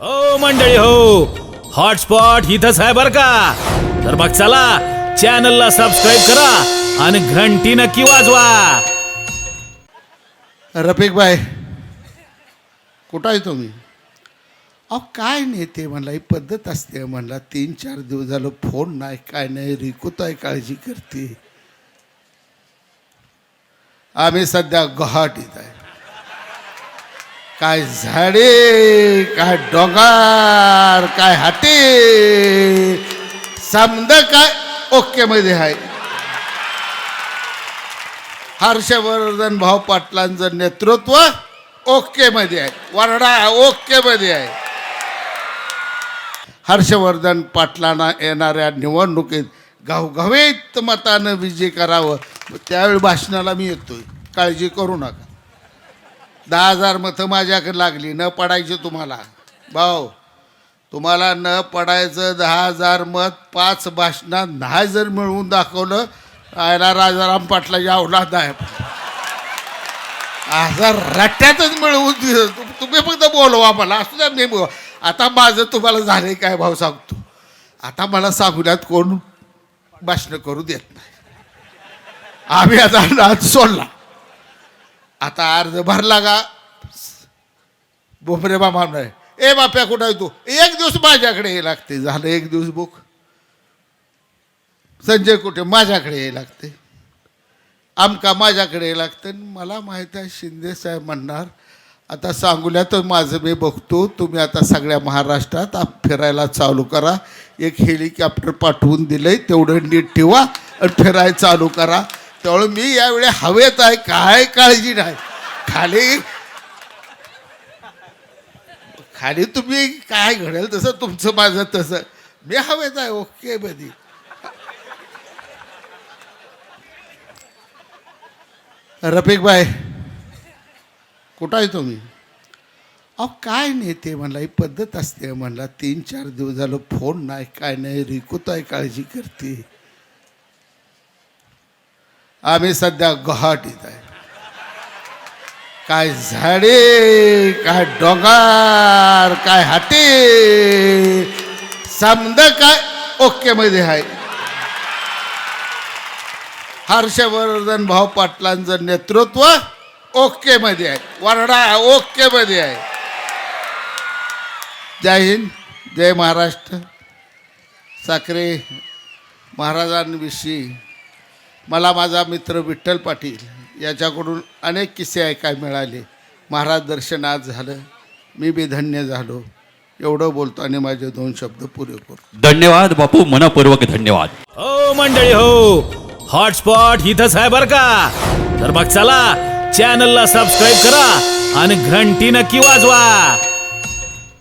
हो मंडळी हो. हॉटस्पॉट इथंच आहे बर का? तर मग चला चॅनलला सबस्क्राईब करा आणि घंटी नक्की वाजवा. रफिक भाई कुठं आहे तुम्ही? अहो काय नेते म्हणला ही पद्धत असते म्हणला. तीन चार दिवस झालं फोन नाही काय नाही रिकूत आहे काळजी करते. आम्ही सध्या गुवाहाटीत आहे. काय झाडे काय डोंगर काय हाटे समद काय ओके मध्ये आहे हर्षवर्धन भाऊ पाटलांचं नेतृत्व ओके मध्ये आहे. वरडा ओके मध्ये आहे. हर्षवर्धन पाटलांना येणाऱ्या निवडणुकीत घवघवीत मतानं विजय करावं. त्यावेळी भाषणाला मी येतोय. काळजी करू नका. दहा हजार मतं माझ्याकडे लागली न पडायची तुम्हाला. भाऊ तुम्हाला न पडायचं दहा हजार मत पाच भाषणात नाही जर मिळवून दाखवलं आयला राजाराम पाटलाची अवलाद आहे. हजार रट्ट्यातच मिळवून दिलं तुम्ही फक्त बोलवा मला असू द्या मी बोलवा आता माझं तुम्हाला झालं काय भाऊ सांगतो. आता मला सांगण्यात कोण भाषणं करू देत नाही. आम्ही आता नाद सोडला. आता अर्ज भरला का? बोमरे बाबा नाही ए बाप्या कुठं आहे तू? एक दिवस माझ्याकडे हे लागते. झालं एक दिवस बुक संजय कुठे? माझ्याकडे हे लागते. आमका माझ्याकडे लागते. आणि मला माहीत आहे शिंदे साहेब म्हणणार आता सांगूल्या तर माझं मी बघतो. तुम्ही आता सगळ्या महाराष्ट्रात फिरायला चालू करा. एक हेलिकॉप्टर पाठवून दिलंय तेवढं नीट ठेवा आणि फिरायला चालू करा. त्यामुळे मी यावेळी हवेत आहे काय काळजी नाही. खाली खाली तुम्ही काय घडेल तसं तुमचं माझं तसं. मी हवेत आहे ओके बधी रफिक बाय कुठं आहे तुम्ही? अहो काय नेते म्हणला ही पद्धत असते म्हणला तीन चार दिवस झालं फोन नाही काय नाही रिकूत आहे काळजी करते. आम्ही सध्या गुवाहाटीत आहे. काय झाडे काय डोंगर काय हाटे समद काय ओके मध्ये आहे. हर्षवर्धन भाऊ पाटलांचं नेतृत्व ओके मध्ये आहे. वरडा ओके मध्ये आहे. जय हिंद जय महाराष्ट्र. साखरे महाराजांविषयी मला माझा मित्र विठ्ठल पाटील याच्याकडून अनेक किस्से ऐकाय मिळाले. महाराज दर्शन आज झालं. मी बी धन्य झालो. एवढं बोलतो आणि माझे दोन शब्द पुरे करतो धन्यवाद बापू मनपूर्वक धन्यवाद. हो मंडळी हो. हॉटस्पॉट इथंच आहे बर का? तर मग चला चॅनलला सबस्क्राईब करा आणि घंटी नक्की वाजवा.